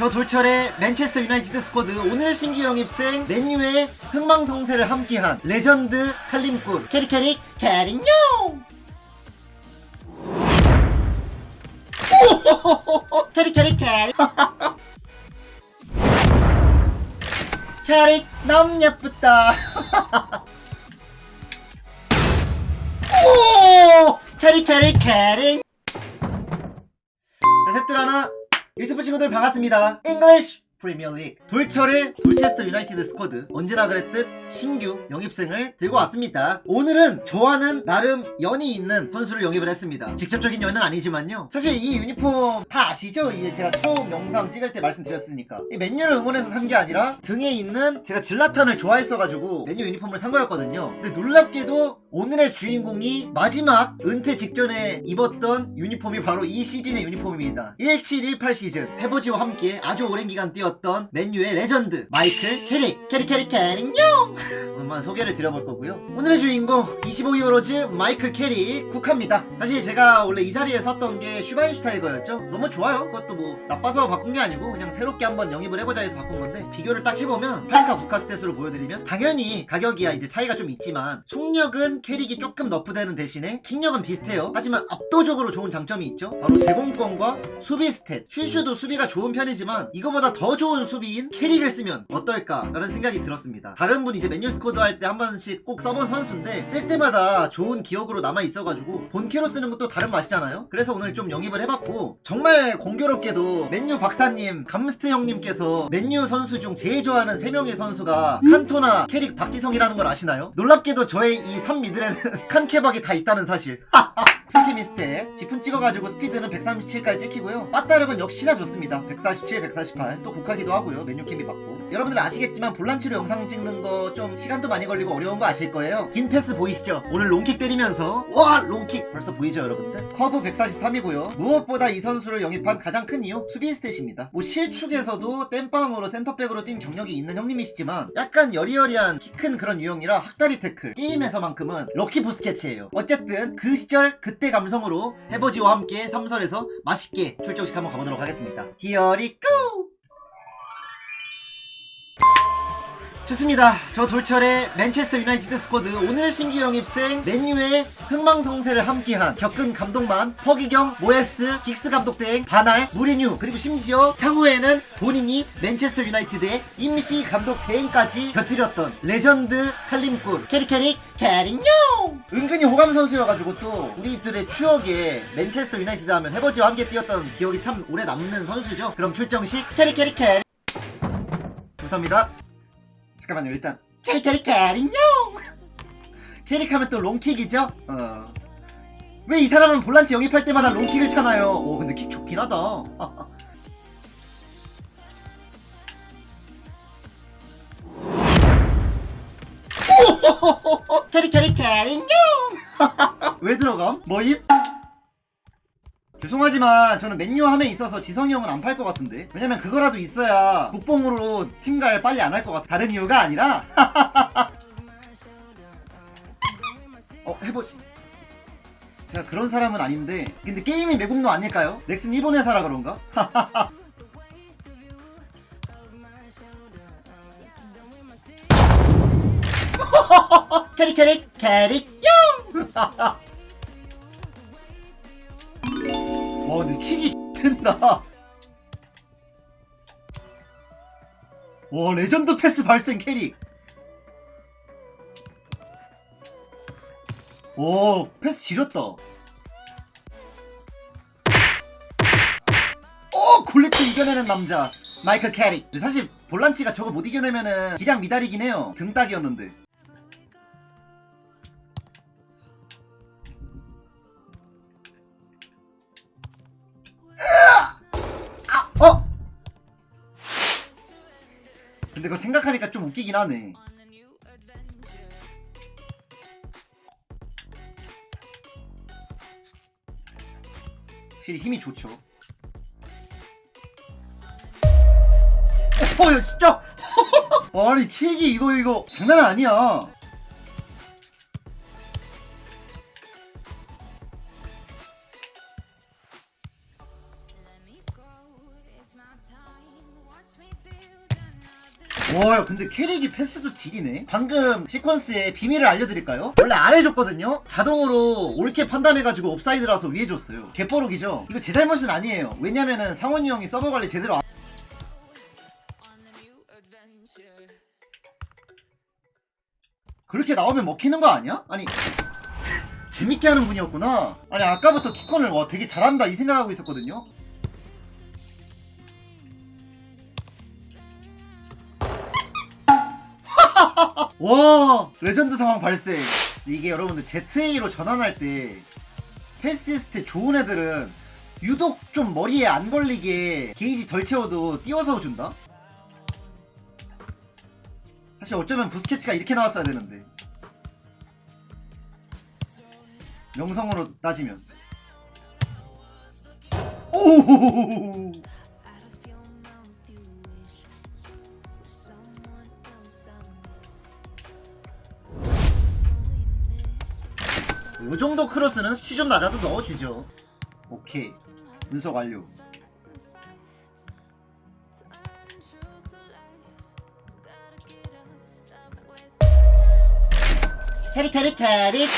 저 돌철의 맨체스터 유나이티드 스쿼드 오늘 신규 영입생 맨유의 흥망성쇠를 함께한 레전드 살림꾼 캐리캐리 캐릭요 캐리캐리 캐리. 캐릭 너무 예쁘다. 오! 캐릭 캐릭 캐릭 자 셋들 하나 유튜브 친구들 반갑습니다. 잉글리쉬 프리미어 리그. 돌철의 돌체스터 유나이티드 스쿼드. 언제나 그랬듯 신규 영입생을 들고 왔습니다. 오늘은 저와는 나름 연이 있는 선수를 영입을 했습니다. 직접적인 연은 아니지만요. 사실 이 유니폼 다 아시죠? 이제 제가 처음 영상 찍을 때 말씀드렸으니까. 이 맨유를 응원해서 산 게 아니라 등에 있는 제가 질라탄을 좋아했어가지고 맨유 유니폼을 산 거였거든요. 근데 놀랍게도 오늘의 주인공이 마지막 은퇴 직전에 입었던 유니폼이 바로 이 시즌의 유니폼입니다. 1718 시즌. 페버지와 함께 아주 오랜 기간 뛰었 던 맨유의 레전드 마이클 캐릭 캐릭 캐릭 캐릭용 한번 소개를 드려볼 거고요. 오늘의 주인공 25히어로즈 마이클 캐릭 국합니다. 사실 제가 원래 이 자리에 썼던 게 슈바인슈타이거였죠? 너무 좋아요. 그것도 뭐 나빠서 바꾼 게 아니고 그냥 새롭게 한번 영입을 해보자 해서 바꾼 건데 비교를 딱 해보면 파이카 국카 스탯으로 보여드리면 당연히 가격이야 이제 차이가 좀 있지만 속력은 캐릭이 조금 너프되는 대신에 킥력은 비슷해요. 하지만 압도적으로 좋은 장점이 있죠. 바로 제공권과 수비 스탯. 슈슈도 수비가 좋은 편이지만 이거보다 더 좋은 수비인 캐릭을 쓰면 어떨까 라는 생각이 들었습니다. 다른 분 이제 맨유 스쿼드 할 때 한 번씩 꼭 써본 선수인데 쓸 때마다 좋은 기억으로 남아 있어가지고 본캐로 쓰는 것도 다른 맛이잖아요? 그래서 오늘 좀 영입을 해봤고 정말 공교롭게도 맨유 박사님 감스트 형님께서 맨유 선수 중 제일 좋아하는 3명의 선수가 칸토나 캐릭 박지성이라는 걸 아시나요? 놀랍게도 저의 이 3미들에는 칸케박이 다 있다는 사실. 풀케미스테 지푼 찍어가지고 스피드는 137까지 찍히고요. 빠따력은 역시나 좋습니다. 147, 148 또 국 하기도 하고요. 메뉴 캠이 받고. 여러분들 아시겠지만 볼란치로 영상 찍는 거 좀 시간도 많이 걸리고 어려운 거 아실 거예요. 긴 패스 보이시죠? 오늘 롱킥 때리면서. 와 롱킥! 벌써 보이죠 여러분들? 커브 143이고요. 무엇보다 이 선수를 영입한 가장 큰 이유? 수비 스탯입니다. 뭐 실축에서도 땜빵으로 센터백으로 뛴 경력이 있는 형님이시지만 약간 여리여리한 키 큰 그런 유형이라 학다리 태클. 게임에서만큼은 럭키 부스케츠예요. 어쨌든 그 시절 그때 감성으로 해버지와 함께 삼설에서 맛있게 출정식 한번 가보도록 하겠습니다. We go 좋습니다. 저 돌철의 맨체스터 유나이티드 스쿼드 오늘 신규 영입생 맨유의 흥망성쇠를 함께한 겪은 감동만 허기경, 모에스, 긱스 감독 등 바날, 무리뉴 그리고 심지어 향후에는 본인이 맨체스터 유나이티드의 임시 감독 대행까지 곁들였던 레전드 살림꾼 캐리캐릭 캐릭요 은근히 호감 선수여가지고 또 우리들의 추억에 맨체스터 유나이티드 하면 해버지와 함께 뛰었던 기억이 참 오래 남는 선수죠. 그럼 출정식 캐리캐릭 캐리 감사합니다. 잠깐만요 일단 캐릭 캐릭 캐릭용 캐릭 하면 또 롱킥이죠 어. 왜 이 사람은 볼란치 영입할 때마다 롱킥을 차나요 오 근데 킥 좋긴 하다 캐릭 캐릭 캐릭용 왜 들어감? 뭐임? 죄송하지만 저는 맨유 함에 있어서 지성이 형은 안 팔 것 같은데 왜냐면 그거라도 있어야 국뽕으로 팀갈 빨리 안 할 것 같아 다른 이유가 아니라 어 해보지 제가 그런 사람은 아닌데 근데 게임이 매국노 아닐까요? 넥슨 일본 회사라 그런가? 캐릭 캐릭 캐릭 용! 와 근데 킥이 된다. 와 레전드 패스 발생 캐릭 와 패스 지렸다. 어 굴리트 이겨내는 남자 마이클 근데 사실 볼란치가 저거 못 이겨내면은 기량 미달이긴 해요. 등딱이었는데 근데 그거 생각하니까 좀 웃기긴 하네. 확실히 힘이 좋죠. 어, 야, 진짜! 아니, 킥이 이거, 이거, 장난 아니야. 와 근데 캐릭이 패스도 지리네 방금 시퀀스의 비밀을 알려드릴까요? 원래 안 해줬거든요? 자동으로 옳게 판단해가지고 옵사이드라서 위에 줬어요 개뻐록이죠? 이거 제 잘못은 아니에요 왜냐면은 상원이 형이 서버 관리 제대로 안... 그렇게 나오면 먹히는 거 아니야? 아니 재밌게 하는 분이었구나 아니 아까부터 키컨을 와 되게 잘한다 이 생각하고 있었거든요 와 레전드 상황 발생. 이게 여러분들 ZA로 전환할 때 패스티스트 좋은 애들은 유독 좀 머리에 안 걸리게 게이지 덜 채워도 띄워서 준다? 사실 어쩌면 부스케치가 이렇게 나왔어야 되는데. 명성으로 따지면. 오 요 정도 크로스는 수치 좀 낮아도 넣어주죠. 오케이. 분석 완료. 캐릭 캐릭 캐릭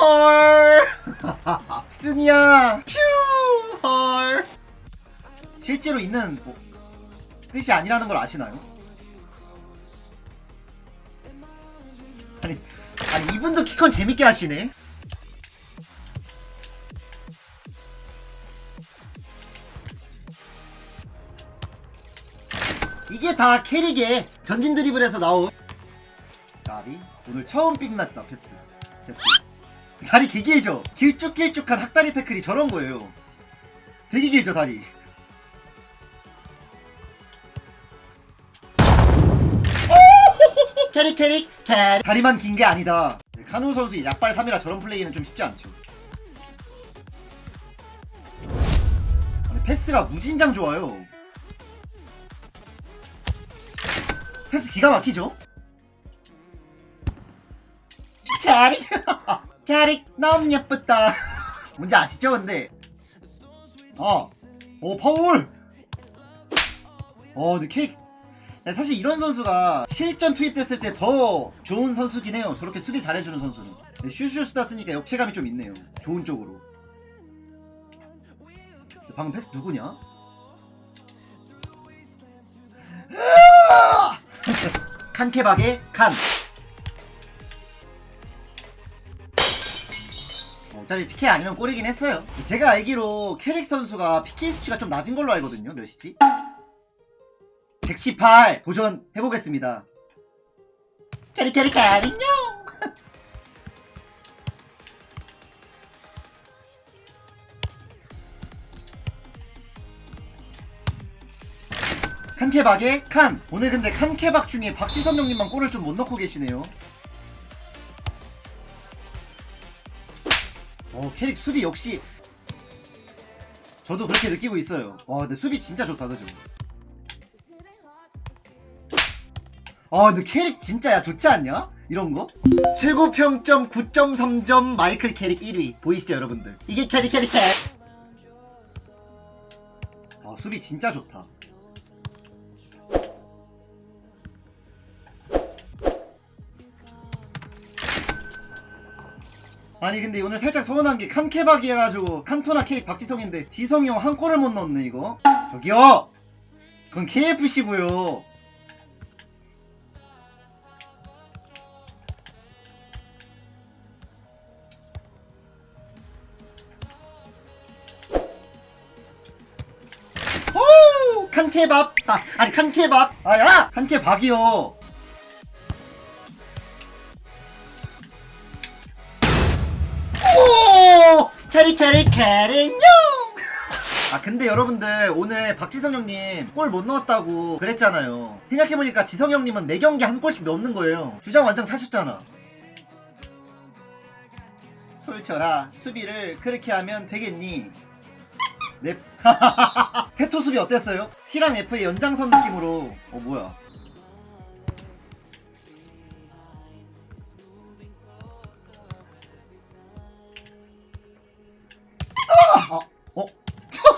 헐 쓰니야 퓨헐 실제로 있는 뭐, 뜻이 아니라는 걸 아시나요? 아니 아니 이분도 키컨 재밌게 하시네. 이게 다 캐릭의 전진 드리블에서 나온 나비. 오늘 처음 삑났다 패스. 제트 다리 개 길죠? 길쭉길쭉한 학다리 태클이 저런 거예요. 되게 길죠 다리 캐릭 캐릭 캐릭 다리만 긴 게 아니다. 카누 선수 약발 3이라 저런 플레이는 좀 쉽지 않죠. 아니 패스가 무진장 좋아요. 패스 기가 막히죠? 캐릭 캐릭 너무 예쁘다. 뭔지 아시죠 근데? 어오 파울! 어 근데 케이크 네, 사실 이런 선수가 실전 투입됐을 때 더 좋은 선수긴 해요. 저렇게 수비 잘해주는 선수는. 네, 슈슈 쓰다 쓰니까 역체감이 좀 있네요. 좋은 쪽으로. 방금 패스 누구냐? 칸케박의 칸. 어, 어차피 PK 아니면 꼴이긴 했어요. 제가 알기로 캐릭 선수가 PK 수치가 좀 낮은 걸로 알거든요. 몇이지? 118 도전해보겠습니다. 캐리 캐리뇨. 칸케박의 칸. 오늘 근데 칸케박 중에 박지선 형님만 골을 좀 못 넣고 계시네요. 어 캐릭 수비 역시 저도 그렇게 느끼고 있어요. 와 근데 수비 진짜 좋다 그죠? 아 근데 캐릭 진짜 야. 좋지 않냐? 이런 거? 최고 평점 9.3점 마이클 캐릭 1위. 보이시죠 여러분들? 이게 캐릭 캐릭 캐릭. 아 수비 진짜 좋다. 아니 근데 오늘 살짝 서운한 게 칸케박이 해가지고 칸토나 케이크 박지성인데 지성이 형 한 골을 못 넣었네 이거. 저기요! 그건 KFC고요 칸케밥! 아, 아니, 칸케밥! 아, 야! 칸케박이요! 오! 캐리, 캐리, 캐리뇨! 아, 근데 여러분들, 오늘 박지성 형님 골 못 넣었다고 그랬잖아요. 생각해보니까 지성 형님은 매 경기 한 골씩 넣는 거예요. 주장 완장 차셨잖아. 솔철아, 수비를 그렇게 하면 되겠니? 네. 테토 수비 어땠어요? T랑 F의 연장선 느낌으로 어 뭐야 아! 어? 어?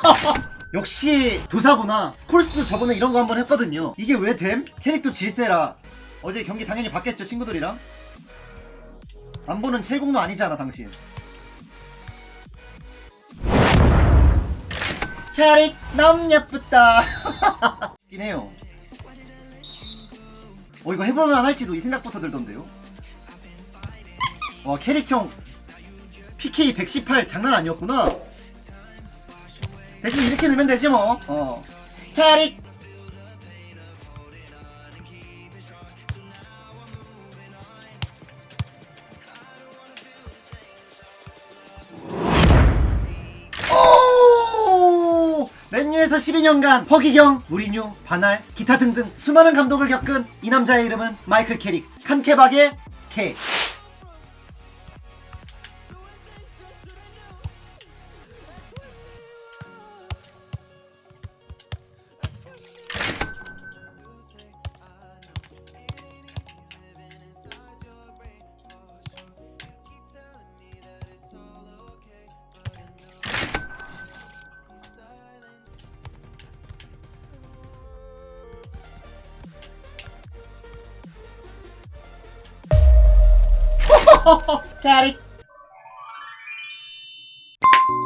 역시 도사구나 스콜스도 저번에 이런 거 한번 했거든요 이게 왜 됨? 캐릭터 질세라 어제 경기 당연히 봤겠죠 친구들이랑 안 보는 칠공도 아니잖아 당신 캐릭 너무 예쁘다. 좋긴 해요. 어 이거 해보면 할지도 이 생각부터 들던데요? 와 캐릭형 PK 118 장난 아니었구나. 대신 이렇게 넣으면 되지 뭐. 어. 캐릭 맨유에서 12년간 허기경, 무리뉴, 바날, 기타 등등 수많은 감독을 겪은 이 남자의 이름은 마이클 캐릭 칸케박의 K 캐릭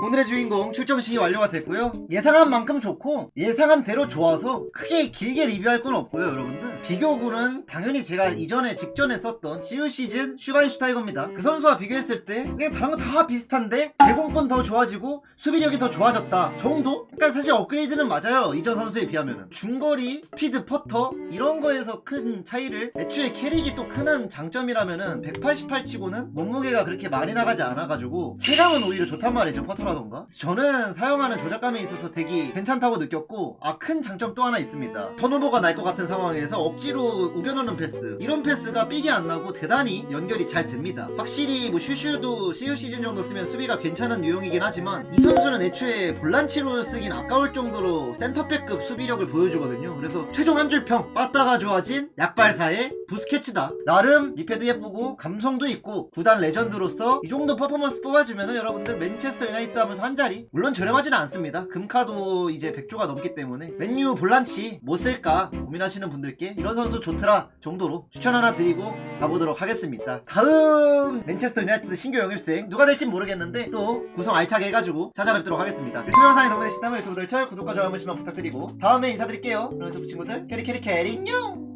오늘의 주인공 출정식이 완료가 됐고요. 예상한 만큼 좋고 예상한 대로 좋아서 크게 길게 리뷰할 건 없고요 여러분들 비교군은 당연히 제가 이전에 직전에 썼던 지우 시즌 슈바인슈타이거입니다. 그 선수와 비교했을 때 그냥 다른 거 다 비슷한데 제공권 더 좋아지고 수비력이 더 좋아졌다 정도? 그러니까 사실 업그레이드는 맞아요. 이전 선수에 비하면 중거리, 스피드, 퍼터 이런 거에서 큰 차이를 애초에 캐릭이 또 크는 장점이라면은 188 치고는 몸무게가 그렇게 많이 나가지 않아가지고 체감은 오히려 좋단 말이죠 퍼터라던가. 저는 사용하는 조작감에 있어서 되게 괜찮다고 느꼈고 아 큰 장점 또 하나 있습니다. 턴오버가 날 것 같은 상황에서 억지로 우겨넣는 패스. 이런 패스가 삑이 안 나고 대단히 연결이 잘 됩니다. 확실히 뭐 슈슈도 CU 시즌 정도 쓰면 수비가 괜찮은 유형이긴 하지만 이 선수는 애초에 볼란치로 쓰긴 아까울 정도로 센터백급 수비력을 보여주거든요. 그래서 최종 한 줄평 빠따가 좋아진 약발사의 부스케츠다. 나름 리페도 예쁘고 감성도 있고 구단 레전드로서 이 정도 퍼포먼스 뽑아주면은 여러분들 맨체스터 유나이티드 하면서 한 자리? 물론 저렴하지는 않습니다. 금카도 이제 100조가 넘기 때문에 맨유 볼란치 뭐 쓸까 고민하시는 분들께 이런 선수 좋더라 정도로 추천 하나 드리고 가보도록 하겠습니다. 다음 맨체스터 유나이티드 신규 영입생 누가 될진 모르겠는데 또 구성 알차게 해가지고 찾아뵙도록 하겠습니다. 유튜브 영상이 도움되셨다면 유튜브들 철 구독과 좋아요 한 번씩만 부탁드리고 다음에 인사드릴게요. 그럼 유튜브 친구들 캐리 캐리 캐리 뇽